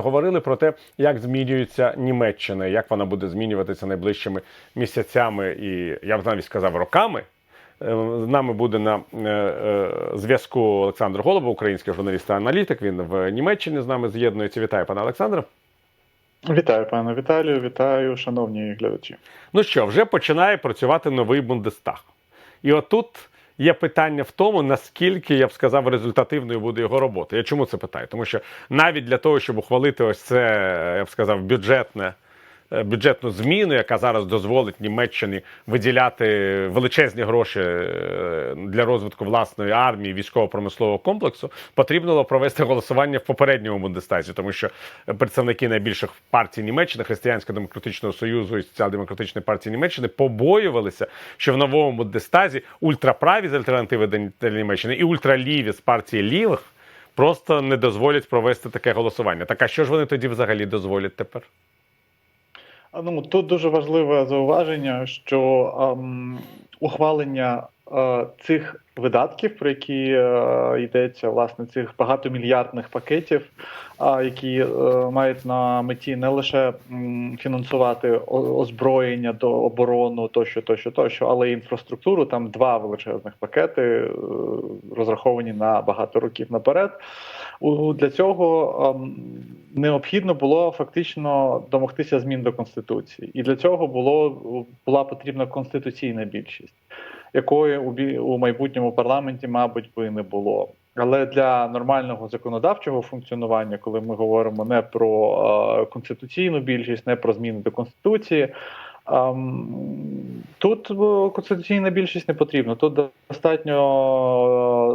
Говорили про те, як змінюється Німеччина, як вона буде змінюватися найближчими місяцями і я б навіть сказав роками. Е, З нами буде на е, е, зв'язку Олександр Голубов, український журналіст та аналітик. Він в Німеччині з нами з'єднується. Вітаю, пане Олександре. Вітаю, пане Віталію, вітаю, шановні глядачі. Ну що, вже починає працювати новий Бундестаг. І отут є питання в тому, наскільки я б сказав, результативною буде його робота. Я чому це питаю? Тому що навіть для того, щоб ухвалити ось це, я б сказав, бюджетне. Е, Бюджетну зміну, яка зараз дозволить Німеччині виділяти величезні гроші е, для розвитку власної армії, військово-промислового комплексу, потрібно було провести голосування в попередньому Бундестазі, тому що представники найбільших партій Німеччини, Християнсько-демократичного союзу і соціал-демократичної партії Німеччини, побоювалися, що в новому Бундестазі ультраправі з альтернативи для Німеччини і ультраліві з партії лівих просто не дозволять провести таке голосування. Так а що ж вони тоді взагалі дозволять тепер? Ну, тут дуже важливе зауваження, що ем, ухвалення цих видатків, про які е, йдеться, власне, цих багатомільярдних пакетів, які е, мають на меті не лише фінансувати озброєння до оборону, тощо, тощо, тощо, але й інфраструктуру. Там два величезних пакети, е, розраховані на багато років наперед. Для цього ем, необхідно було фактично домогтися змін до конституції, і для цього було була потрібна конституційна більшість, якої у майбутньому парламенті, мабуть, би не було. Але для нормального законодавчого функціонування, коли ми говоримо не про е, конституційну більшість, не про зміни до конституції. ем, Тут е, конституційна більшість не потрібна. Тут достатньо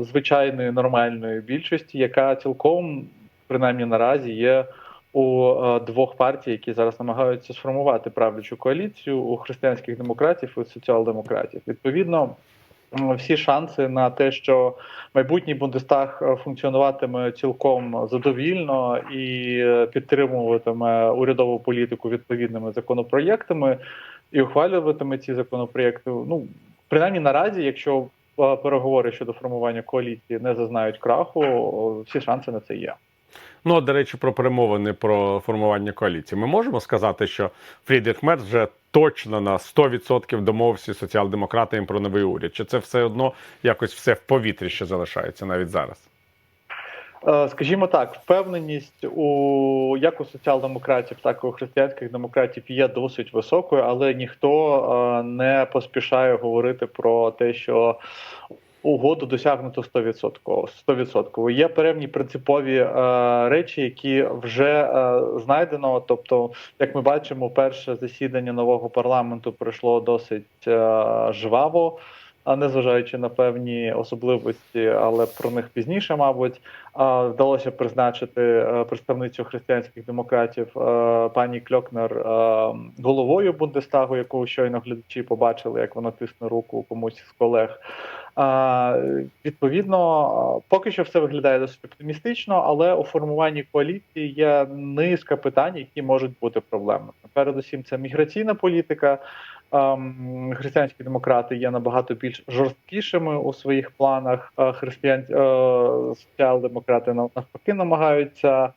е, звичайної нормальної більшості, яка цілком, принаймні наразі, є у е, двох партій, які зараз намагаються сформувати правлячу коаліцію у християнських демократів і соціал-демократів. Відповідно, всі шанси на те, що майбутній Бундестаг е, функціонуватиме цілком задовільно і е, підтримуватиме урядову політику відповідними законопроєктами і ухвалюватиме ці законопроєкти. Ну принаймні наразі, якщо переговори щодо формування коаліції не зазнають краху, всі шанси на це є. Ну, от, до речі, про перемовини про формування коаліції. Ми можемо сказати, що Фрідріх Мерц вже точно на 100% домовився з соціал-демократами про новий уряд. Чи це все одно якось все в повітрі ще залишається навіть зараз? Е, Скажімо так, впевненість у як у соціал-демократів, так і у християнських демократів є досить високою, але ніхто е, не поспішає говорити про те, що угоду досягнуто 100%. 100%. Є певні принципові е, речі, які вже е, знайдено. Тобто, як ми бачимо, перше засідання нового парламенту пройшло досить е, жваво. А незважаючи на певні особливості, але про них пізніше, мабуть, вдалося призначити е, представницю християнських демократів е, пані Кльокнер е, головою Бундестагу, яку щойно глядачі побачили, як вона тисне руку комусь з колег. Відповідно, поки що все виглядає досить оптимістично, але у формуванні коаліції є низка питань, які можуть бути проблемними. Передусім, це міграційна політика. Ем, Християнські демократи є набагато більш жорсткішими у своїх планах. а Християн е, соціал-демократи навпаки намагаються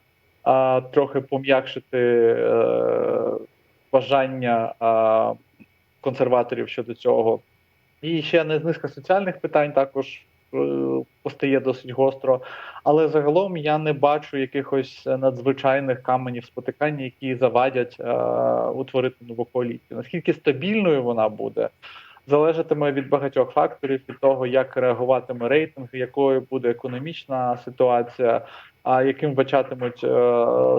е, трохи пом'якшити е, бажання е, консерваторів щодо цього. І ще низка соціальних питань також е, постає досить гостро. Але загалом я не бачу якихось надзвичайних каменів спотикання, які завадять е, утворити нову коаліцію. Наскільки стабільною вона буде, залежатиме від багатьох факторів, від того, як реагуватиме рейтинг, якою буде економічна ситуація, а яким бачатимуть е,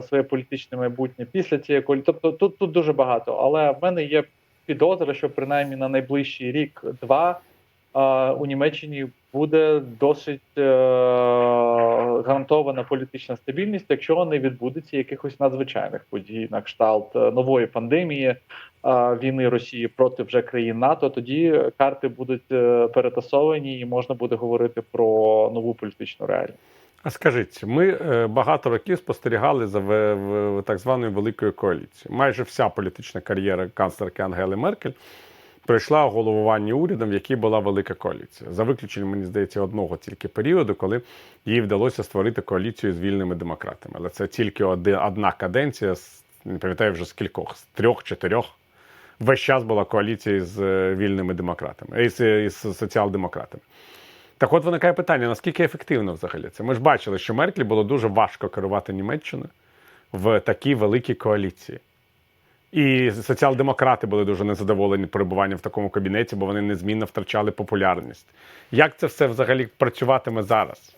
своє політичне майбутнє після цієї коаліції. Тобто тут, тут дуже багато. Але в мене є підозра, що принаймні на найближчий рік-два у Німеччині буде досить е, гарантована політична стабільність, якщо не відбудеться якихось надзвичайних подій на кшталт е, нової пандемії війни Росії проти вже країн НАТО. Тоді карти будуть е, перетасовані, і можна буде говорити про нову політичну реальність. Скажіть, ми е, багато років спостерігали за в, так званою великою коаліцією. Майже вся політична кар'єра канцлерки Ангели Меркель прийшла у головування урядом, в якій була велика коаліція. За виключенням, мені здається, одного тільки періоду, коли їй вдалося створити коаліцію з вільними демократами. Але це тільки одна каденція, з- не пам'ятаю вже з кількох, з трьох-чотирьох. Весь час була коаліція з е, вільними демократами, із, із соціал-демократами. Так от виникає питання: наскільки ефективно взагалі це? Ми ж бачили, що Меркель було дуже важко керувати Німеччиною в такій великій коаліції. І соціал-демократи були дуже незадоволені перебуванням в такому кабінеті, бо вони незмінно втрачали популярність. Як це все взагалі працюватиме зараз?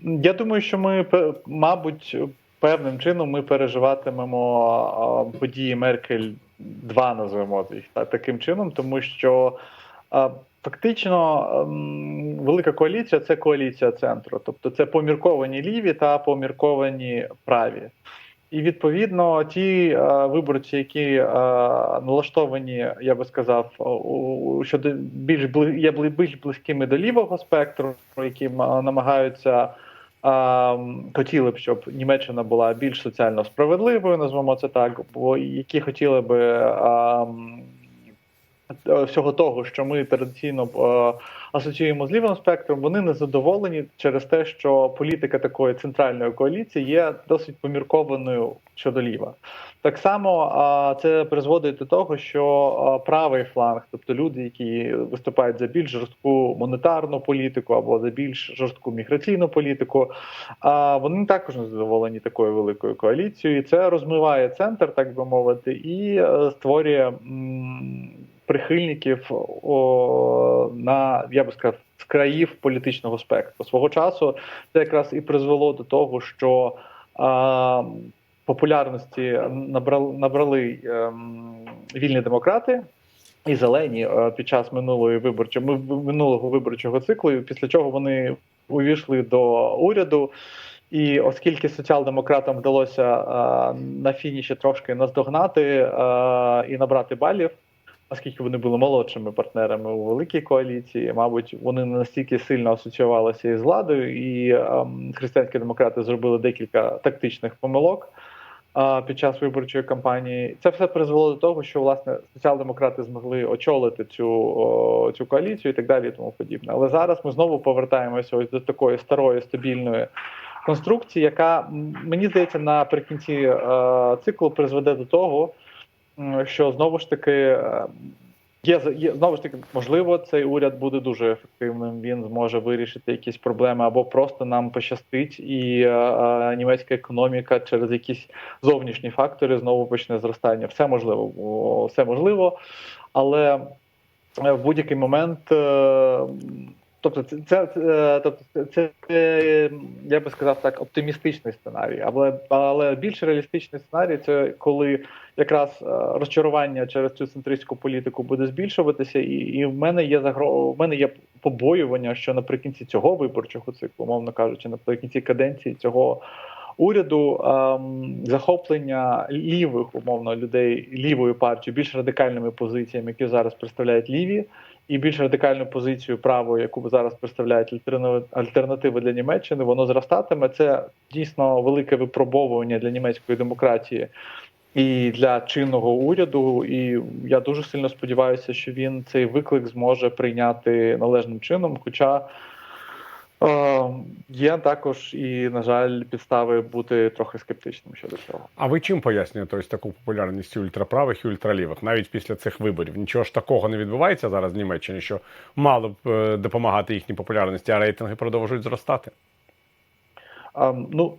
Я думаю, що ми, мабуть, певним чином ми переживатимемо події Меркель 2, називаємо їх таким чином, тому що фактично ем, велика коаліція це коаліція центру, тобто це помірковані ліві та помірковані праві. І відповідно ті е, виборці, які е, налаштовані, я би сказав, щодо більш є більш близькими до лівого спектру, які намагаються а, м, хотіли б, щоб Німеччина була більш соціально справедливою, назвемо це так, бо які хотіли би е, всього того, що ми традиційно е, асоціюємо з лівим спектром, вони не задоволені через те, що політика такої центральної коаліції є досить поміркованою щодо ліва. Так само це призводить до того, що правий фланг, тобто люди, які виступають за більш жорстку монетарну політику або за більш жорстку міграційну політику, вони також не задоволені такою великою коаліцією. І це розмиває центр, так би мовити, і е, створює прихильників о, на я би сказав з країв політичного спектру. Свого часу це якраз і призвело до того, що а, популярності набрали, набрали ем, вільні демократи. І зелені е, під час минулої виборчої минулого виборчого циклу, після чого вони увійшли до уряду. І оскільки соціал-демократам вдалося е, на фініші трошки наздогнати е, і набрати балів, оскільки вони були молодшими партнерами у великій коаліції, мабуть, вони не настільки сильно асоціювалися із владою, і ем, християнські демократи зробили декілька тактичних помилок під час виборчої кампанії. Це все призвело до того, що власне соціал-демократи змогли очолити цю, цю коаліцію і так далі, і тому подібне. Але зараз ми знову повертаємося ось до такої старої стабільної конструкції, яка мені здається наприкінці е, циклу призведе до того, що знову ж таки. е, Є, є знову ж таки, можливо, цей уряд буде дуже ефективним. Він зможе вирішити якісь проблеми, або просто нам пощастить, і е, е, німецька економіка через якісь зовнішні фактори знову почне зростання. Все можливо, все можливо, але е, в будь-який момент. е, Тобто, це, це, це, тобто це, це, е, я би сказав так, оптимістичний сценарій, але, але більш реалістичний сценарій це коли якраз е, розчарування через цю центристську політику буде збільшуватися, і, і в мене є загро... в мене є побоювання, що наприкінці цього виборчого циклу, умовно кажучи, наприкінці каденції цього уряду ем, захоплення лівих умовно людей лівою партією, більш радикальними позиціями, які зараз представляють ліві. І більш радикальну позицію правої, яку зараз представляють альтерна- альтернативи для Німеччини, воно зростатиме. Це дійсно велике випробовування для німецької демократії і для чинного уряду. І я дуже сильно сподіваюся, що він цей виклик зможе прийняти належним чином. Хоча е, є також і, на жаль, підстави бути трохи скептичним щодо цього. А ви чим пояснюєте ось таку популярність ультраправих і ультралівих навіть після цих виборів? Нічого ж такого не відбувається зараз в Німеччині, що мало б е, допомагати їхній популярності, а рейтинги продовжують зростати. Ем, ну,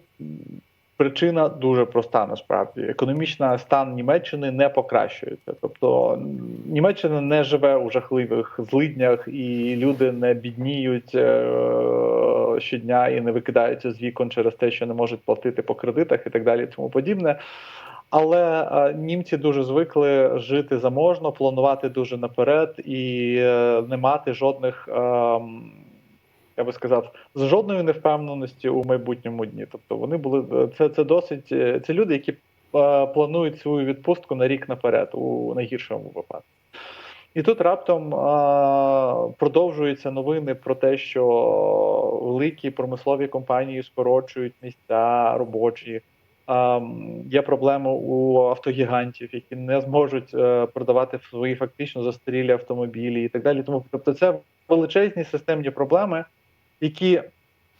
причина дуже проста насправді. Економічний стан Німеччини не покращується. Тобто Німеччина не живе у жахливих злиднях, і люди не бідніють е- щодня і не викидаються з вікон через те, що не можуть платити по кредитах і так далі, тому подібне. Але е, німці дуже звикли жити заможно, планувати дуже наперед і е, не мати жодних. Я би сказав, з жодної невпевненості у майбутньому дні. Тобто вони були це, це досить е, це люди, які е, планують свою відпустку на рік наперед, у найгіршому випадку. І тут раптом е, продовжуються новини про те, що великі промислові компанії скорочують місця робочі. ем, є проблеми у автогігантів, які не зможуть е, продавати свої фактично застарілі автомобілі і так далі. Тому тобто, це величезні системні проблеми, які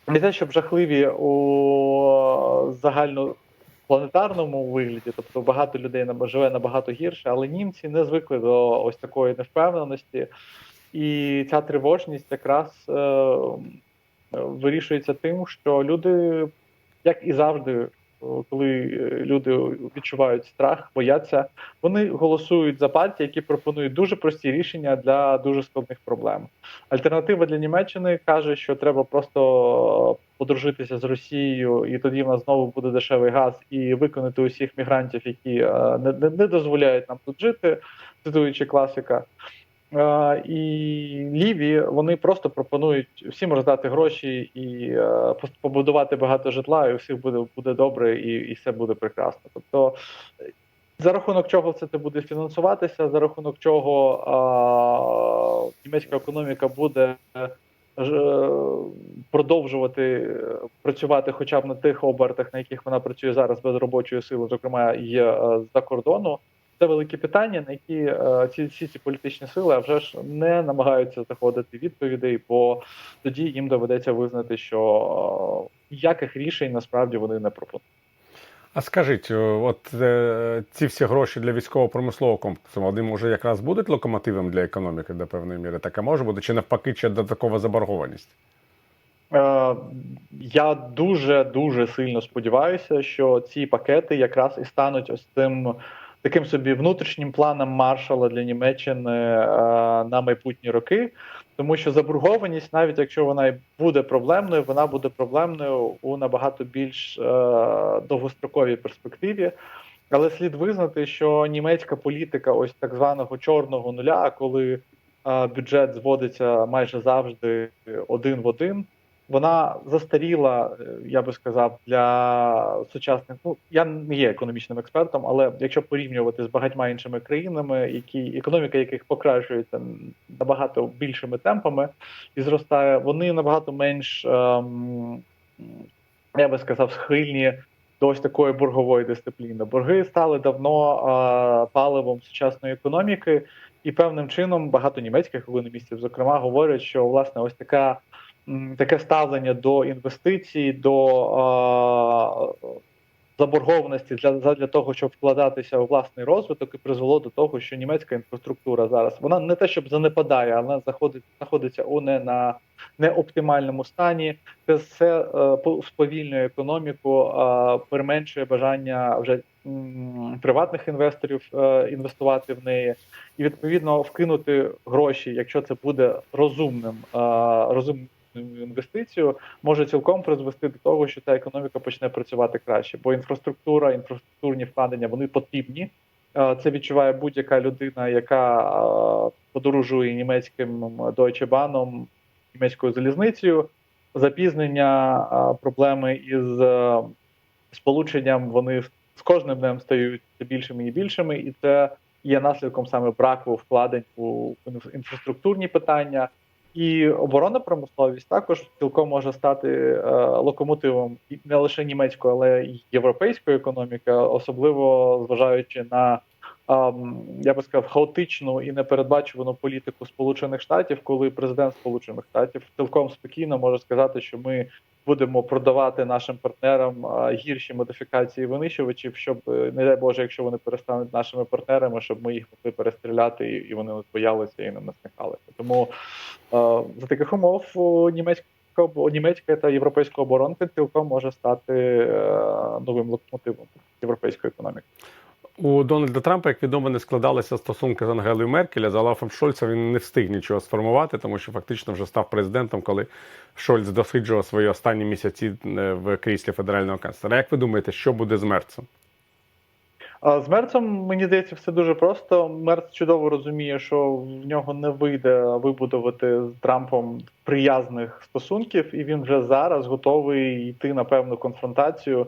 не те, щоб жахливі у загальнопланетарному вигляді, тобто багато людей живе набагато гірше, але німці не звикли до ось такої невпевненості, і ця тривожність якраз е, вирішується тим, що люди, як і завжди, коли е, люди відчувають страх, бояться, вони голосують за партії, які пропонують дуже прості рішення для дуже складних проблем. Альтернатива для Німеччини каже, що треба просто подружитися з Росією, і тоді в нас знову буде дешевий газ, і виконати усіх мігрантів, які е, не, не, не дозволяють нам тут жити, цитуючи класика. І ліві вони просто пропонують всім роздати гроші і е, побудувати багато житла, і у всіх буде буде добре, і, і все буде прекрасно. Тобто, за рахунок чого все це буде фінансуватися, за рахунок чого а, німецька економіка буде е, продовжувати працювати хоча б на тих обертах, на яких вона працює зараз без робочої сили, зокрема є е, з-за кордону. Це великі питання, на які е, ці всі ці політичні сили а вже ж не намагаються знаходити відповідей, бо тоді їм доведеться визнати, що е, ніяких рішень насправді вони не пропонують. А скажіть, от е, ці всі гроші для військово-промислового комплексу, вони може якраз будуть локомотивом для економіки до певної міри? Така може бути, чи навпаки, чи додаткова заборгованість? Е, Я дуже дуже сильно сподіваюся, що ці пакети якраз і стануть ось цим таким собі внутрішнім планом маршала для Німеччини е, на майбутні роки. Тому що заборгованість, навіть якщо вона і буде проблемною, вона буде проблемною у набагато більш е, довгостроковій перспективі. Але слід визнати, що німецька політика, ось так званого чорного нуля, коли е, бюджет зводиться майже завжди один в один, вона застаріла, е, я би сказав, для сучасних. Ну я не є економічним експертом, але якщо порівнювати з багатьма іншими країнами, які економіка яких покращується набагато більшими темпами і зростає, вони набагато менш, ем, я би сказав, схильні до ось такої боргової дисципліни. Борги стали давно е, паливом сучасної економіки, і певним чином багато німецьких економістів, зокрема, говорять, що власне ось така таке ставлення до інвестицій, до е, заборгованості для для того, щоб вкладатися у власний розвиток, і призвело до того, що німецька інфраструктура зараз вона не те, щоб занепадає, але заходить знаходиться у не на неоптимальному стані. Це все е, сповільнює економіку, е, переменшує бажання вже приватних інвесторів е, інвестувати в неї, і відповідно вкинути гроші, якщо це буде розумним, е, розумною інвестицією, може цілком призвести до того, що ця економіка почне працювати краще, бо інфраструктура, інфраструктурні вкладення вони потрібні. Е, Це відчуває будь-яка людина, яка е, подорожує німецьким Deutsche Bahn, німецькою залізницею. Запізнення, е, проблеми із сполученням вони з кожним днем стають більшими і більшими, і це є наслідком саме браку вкладень у інфраструктурні питання. І оборонна промисловість також цілком може стати е, локомотивом не лише німецької, але й європейської економіки, особливо зважаючи на я би сказав хаотичну і непередбачувану політику Сполучених Штатів, коли президент Сполучених Штатів цілком спокійно може сказати, що ми будемо продавати нашим партнерам гірші модифікації винищувачів, щоб е, не дай Боже, якщо вони перестануть нашими партнерами, щоб ми їх могли перестріляти і, вони не боялися і не насміхалися. Тому за таких умов німецька німецька та європейська оборонка цілком може стати е, новим локомотивом європейської економіки. У Дональда Трампа, як відомо, не складалися стосунки з Ангелою Меркель, за Олафом Шольцем він не встиг нічого сформувати, тому що фактично вже став президентом, коли Шольц досліджував свої останні місяці е, в кріслі федерального канцлера. Як ви думаєте, що буде з Мерцем? З Мерцем, мені здається, все дуже просто. Мерц чудово розуміє, що в нього не вийде вибудувати з Трампом приязних стосунків, і він вже зараз готовий йти на певну конфронтацію,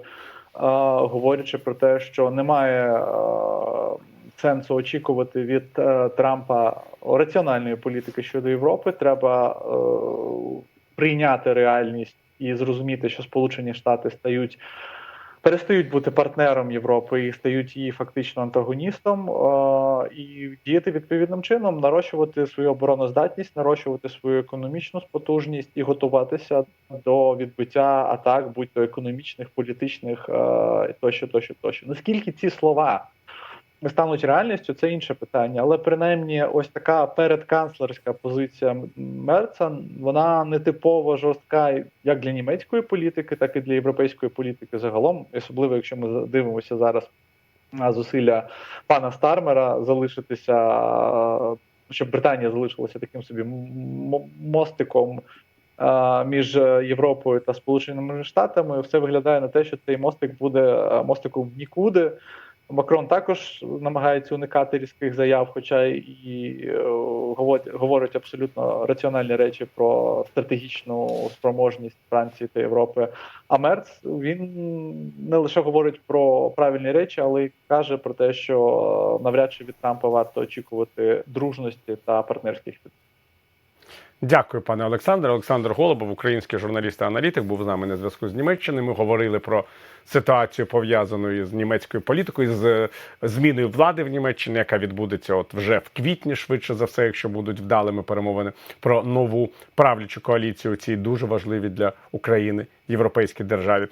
говорячи про те, що немає сенсу очікувати від е, Трампа раціональної політики щодо Європи. Треба е, прийняти реальність і зрозуміти, що Сполучені Штати стають перестають бути партнером Європи і стають її фактично антагоністом, е, і діяти відповідним чином, нарощувати свою обороноздатність, нарощувати свою економічну спотужність і готуватися до відбиття атак, будь-то економічних, політичних е, тощо, тощо, тощо. Наскільки ці слова стануть реальністю, це інше питання. Але принаймні, ось така передканцлерська позиція Мерца, вона не типово жорстка як для німецької політики, так і для європейської політики загалом, особливо якщо ми дивимося зараз на зусилля пана Стармера залишитися, щоб Британія залишилася таким собі мостиком. Між Європою та Сполученими Штатами все виглядає на те, що цей мостик буде мостиком в нікуди. Макрон також намагається уникати різких заяв, хоча і е, говорить, абсолютно раціональні речі про стратегічну спроможність Франції та Європи. А Мерц він не лише говорить про правильні речі, але й каже про те, що навряд чи від Трампа варто очікувати дружності та партнерських відносин. Дякую, пане Олександре. Олександр Голубов, український журналіст та аналітик, був з нами на зв'язку з Німеччини. Ми говорили про ситуацію пов'язану з німецькою політикою, з е, зміною влади в Німеччині, яка відбудеться от вже в квітні, швидше за все, якщо будуть вдалими перемовини про нову правлячу коаліцію цій дуже важливій для України європейській державі.